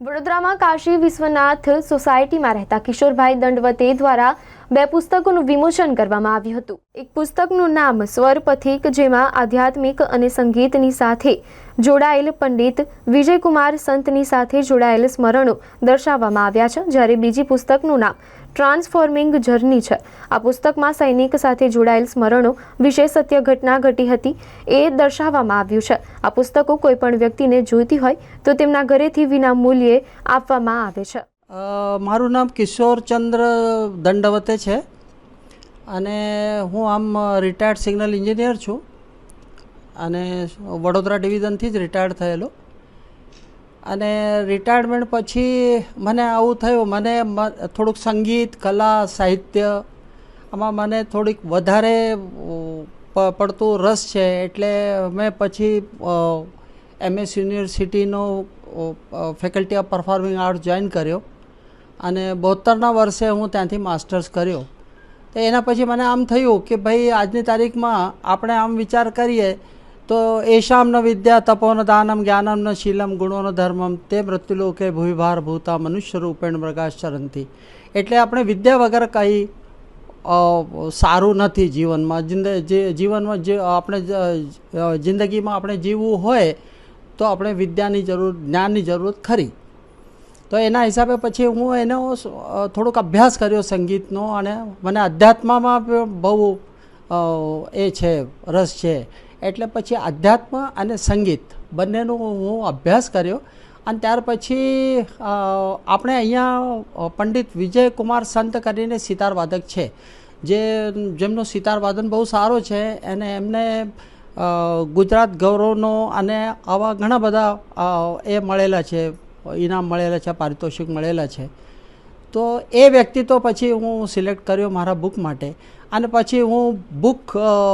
વડોદરામાં કાશી વિશ્વનાથ સોસાયટીમાં રહેતા કિશોરભાઈ દંડવતે દ્વારા બે પુસ્તકોનું વિમોચન કરવામાં આવ્યું હતું. એક પુસ્તકનું નામ સ્વર પથિક, જેમાં આધ્યાત્મિક અને સંગીતની સાથે જોડાયેલ પંડિત વિજયકુમાર સંતની સાથે જોડાયેલ સ્મરણો દર્શાવવામાં આવ્યા છે, જ્યારે બીજી પુસ્તકનું નામ ટ્રાન્સફોર્મિંગ જર્ની છે. આ પુસ્તકમાં સૈનિક સાથે જોડાયેલ સ્મરણો વિશે સત્ય ઘટના ઘટી હતી એ દર્શાવવામાં આવ્યું છે. આ પુસ્તકો કોઈ પણ વ્યક્તિને જોઈતી હોય તો તેમના ઘરેથી વિના મૂલ્યે આપવામાં આવે છે. મારું નામ કિશોરચંદ્ર દંડવતે છે અને હું આમ રિટાયર્ડ સિગ્નલ એન્જિનિયર છું. અને વડોદરા ડિવિઝનથી જ રિટાયર્ડ થયેલો. અને રિટાયરમેન્ટ પછી મને આવું થયું, મને થોડુંક સંગીત, કલા, સાહિત્ય, આમાં મને થોડીક વધારે પડતું રસ છે. એટલે મેં પછી એમએસ યુનિવર્સિટીનો faculty of performing art join કર્યો અને બોતેરના વર્ષે હું ત્યાંથી માસ્ટર્સ કર્યો. તો એના પછી મને આમ થયું કે ભાઈ, આજની તારીખમાં આપણે આમ વિચાર કરીએ તો એશામ વિદ્યા, તપોન દાનમ, જ્ઞાનમ શીલમ, ગુણોનો ધર્મમ, તે મૃત્યુલોકે ભૂવિભાર ભૂતા મનુષ્ય રૂપેણ પ્રકાશરંતી. એટલે આપણે વિદ્યા વગર કંઈ સારું નથી જીવનમાં. જીવનમાં જે આપણે જિંદગીમાં આપણે જીવવું હોય, તો આપણે વિદ્યાની જરૂર, જ્ઞાનની જરૂરત ખરી. તો એના હિસાબે પછી હું એનો થોડોક અભ્યાસ કર્યો સંગીતનો અને મને અધ્યાત્મમાં બહુ એ છે, રસ છે. એટલે પછી અધ્યાત્મ અને સંગીત, બંનેનો હું અભ્યાસ કર્યો. અને ત્યાર પછી આપણે અહીંયા પંડિત વિજયકુમાર સંત કરીને સિતારવાદક છે. જે, જેમનો સિતારવાદન બહુ સારો છે અને એમને ગુજરાત ગૌરવનો અને આવા ઘણા બધા એ મળેલા છે, ઇનામ મળેલા છે, પારિતોષિક મળેલા છે. તો એ વ્યક્તિ તો પછી હું સિલેક્ટ કર્યો મારા બુક માટે. અને પછી હું બુક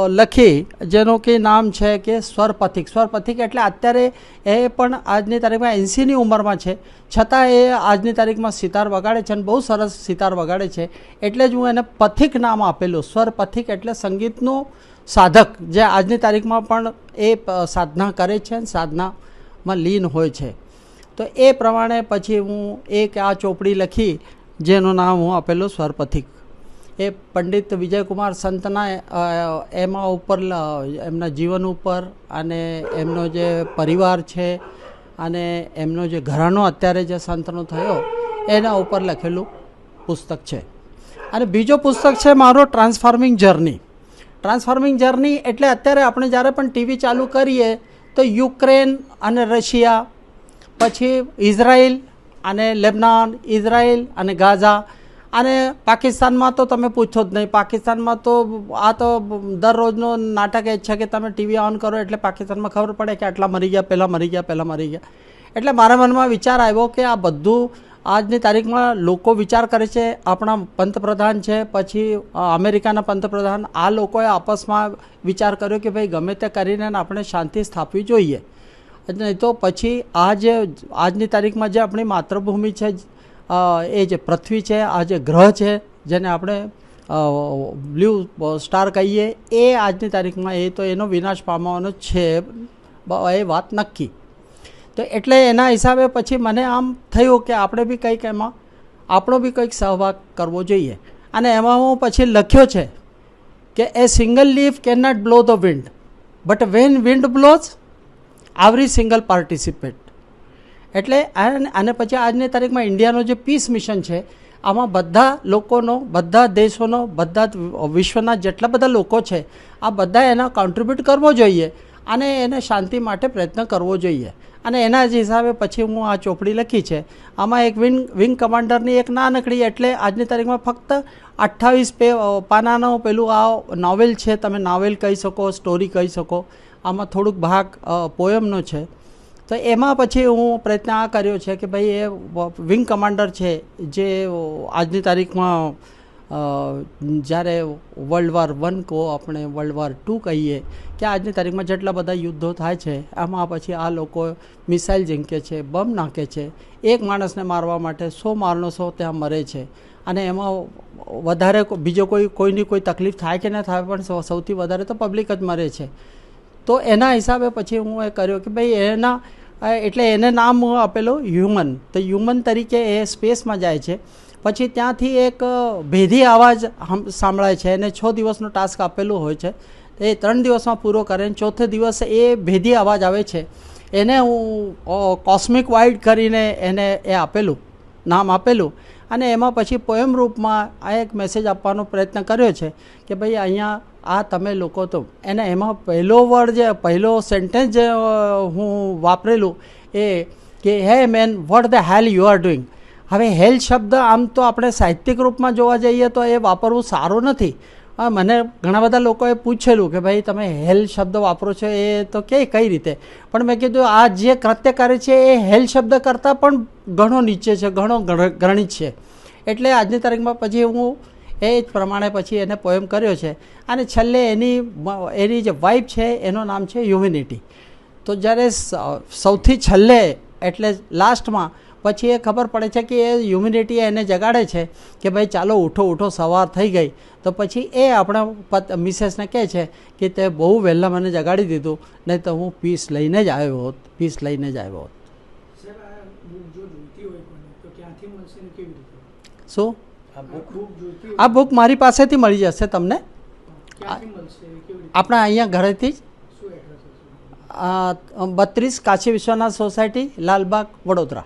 લખી, જેનું કે નામ છે કે સ્વરપથિક સ્વરપથિક એટલે અત્યારે એ પણ આજની તારીખમાં એંસીની ઉંમરમાં છે. છતાં એ આજની તારીખમાં સિતાર વગાડે છે અને બહુ સરસ સિતાર વગાડે છે. એટલે જ હું એને પથિક નામ આપેલું. સ્વરપથિક એટલે સંગીતનું સાધક, જે આજની તારીખમાં પણ એ સાધના કરે છે અને સાધનામાં લીન હોય છે. તો એ પ્રમાણે પછી હું એક આ ચોપડી લખી જેનું નામ હું આપેલું સ્વરપથિક. એ પંડિત વિજયકુમાર સંતના એમાં ઉપર એમના જીવન ઉપર અને એમનો જે પરિવાર છે અને એમનો જે ઘરાનો અત્યારે જે સંતનો થયો, એના ઉપર લખેલું પુસ્તક છે. અને બીજો પુસ્તક છે મારો ટ્રાન્સફોર્મિંગ જર્ની ટ્રાન્સફોર્મિંગ જર્ની એટલે અત્યારે આપણે જ્યારે પણ ટીવી ચાલુ કરીએ તો યુક્રેન અને રશિયા, પછી ઇઝરાયલ અને લેબનાન, ઇઝરાયલ અને ગાઝા. અને પાકિસ્તાનમાં તો તમે પૂછો જ નહીં. પાકિસ્તાનમાં તો આ તો દરરોજનો નાટક એ છે કે તમે ટીવી ઓન કરો એટલે પાકિસ્તાનમાં ખબર પડે કે આટલા મરી ગયા, પહેલાં મરી ગયા, પહેલાં મરી ગયા. એટલે મારા મનમાં વિચાર આવ્યો કે આ બધું આજની તારીખમાં લોકો વિચાર કરે છે, આપણા પંતપ્રધાન છે, પછી અમેરિકાના પંતપ્રધાન, આ લોકોએ આપસમાં વિચાર કર્યો કે ભાઈ ગમે તે કરીને આપણે શાંતિ સ્થાપવી જોઈએ. નહીં તો પછી આ જે આજની તારીખમાં જે આપણી માતૃભૂમિ છે એ જે પૃથ્વી છે, આ જે ગ્રહ છે, જેને આપણે બ્લુ સ્ટાર કહીએ, એ આજની તારીખમાં એ તો એનો વિનાશ પામવાનો છે એ વાત નક્કી. તો એટલે એના હિસાબે પછી મને આમ થયું કે આપણે બી કંઈક એમાં, આપણો બી કંઈક સહભાગ કરવો જોઈએ. અને એમાં હું પછી લખ્યો છે કે a single leaf can not blow the wind but when wind blows every single participate એટલે આને પછી આજની તારીખમાં ઇન્ડિયાનો જે પીસ મિશન છે, આમાં બધા લોકોનો, બધા દેશોનો, બધા વિશ્વના જેટલા બધા લોકો છે, આ બધા એના કોન્ટ્રીબ્યુટ કરવો જોઈએ અને એને શાંતિ માટે પ્રયત્ન કરવો જોઈએ. અને એના જ હિસાબે પછી હું આ ચોપડી લખી છે. આમાં એક વિંગ વિંગ કમાન્ડરની એક નાનકડી એટલે આજની તારીખમાં ફક્ત અઠ્ઠાવીસ પે પાનાનો પેલું આ નોવેલ છે, તમે નોવેલ કહી શકો સ્ટોરી કહી શકો. આમાં થોડુંક ભાગ પોયમનો છે. તો એમાં પછી હું પ્રયત્ન આ કર્યો છે કે ભાઈ એ વિંગ કમાન્ડર છે, જે આજની તારીખમાં જ્યારે વર્લ્ડ વોર વન કહો આપણે વર્લ્ડ વોર ટુ કહીએ, કે આજની તારીખમાં જેટલા બધા યુદ્ધો થાય છે એમાં પછી આ લોકો મિસાઇલ ઝીંકે છે, બમ નાખે છે. એક માણસને મારવા માટે સો માણસો ત્યાં મરે છે. અને એમાં વધારે બીજો કોઈ, કોઈની કોઈ તકલીફ થાય કે ના થાય, પણ સૌથી વધારે તો પબ્લિક જ મરે છે. તો એના હિસાબે પછી હું એ કર્યો કે ભાઈ એના એટલે એને નામ આપેલું હ્યુમન તો હ્યુમન તરીકે એ સ્પેસમાં જાય છે. પછી ત્યાંથી એક ભેદી અવાજ સાંભળાય છે. એને છ દિવસનો ટાસ્ક આપેલું હોય છે. એ ત્રણ દિવસમાં પૂરો કરે ચોથે દિવસે એ ભેદી અવાજ આવે છે. એને હું કોસ્મિક વાઇડ કરીને એને એ આપેલું, નામ આપેલું. અને એમાં પછી પોએમ રૂપમાં આ એક મેસેજ આપવાનો પ્રયત્ન કર્યો છે કે ભાઈ અહીંયા આ તમે લોકો તો એને એમાં પહેલો વર્ડ જે, પહેલો સેન્ટેન્સ જે હું વાપરેલું એ કે, hey man what the hell you are doing હવે હેલ શબ્દ આમ તો આપણે સાહિત્યિક રૂપમાં જોવા જઈએ તો એ વાપરવું સારું નથી. હા, મને ઘણા બધા લોકોએ પૂછેલું કે ભાઈ તમે હેલ શબ્દ વાપરો છો એ તો કે કઈ રીતે? પણ મેં કીધું આ જે કૃત્ય કરે છે એ હેલ શબ્દ કરતાં પણ ઘણો નીચે છે ઘણો ગણિત છે. એટલે આજની તારીખમાં પછી હું એ જ પ્રમાણે પછી એને પોએમ કર્યો છે. અને છેલ્લે એની એની જે વાઇફ છે એનું નામ છે હ્યુમિનિટી તો જ્યારે સૌથી છેલ્લે એટલે લાસ્ટમાં પછી એ ખબર પડે છે કે એ હ્યુમિનિટી એને જગાડે છે કે ભાઈ ચાલો ઉઠો ઉઠો સવાર થઈ ગઈ. તો પછી એ આપણા પત મિસેસને કહે છે કે તે બહુ વહેલા મને જગાડી દીધું નહીં તો હું પીસ લઈને જ આવ્યો હોત પીસ લઈને જ આવ્યો હોત. શું? આ બુક મારી પાસેથી મળી જશે તમને. આપણા અહીંયા ઘરેથી જ. બત્રીસ કાશી વિશ્વનાથ સોસાયટી લાલબાગ વડોદરા.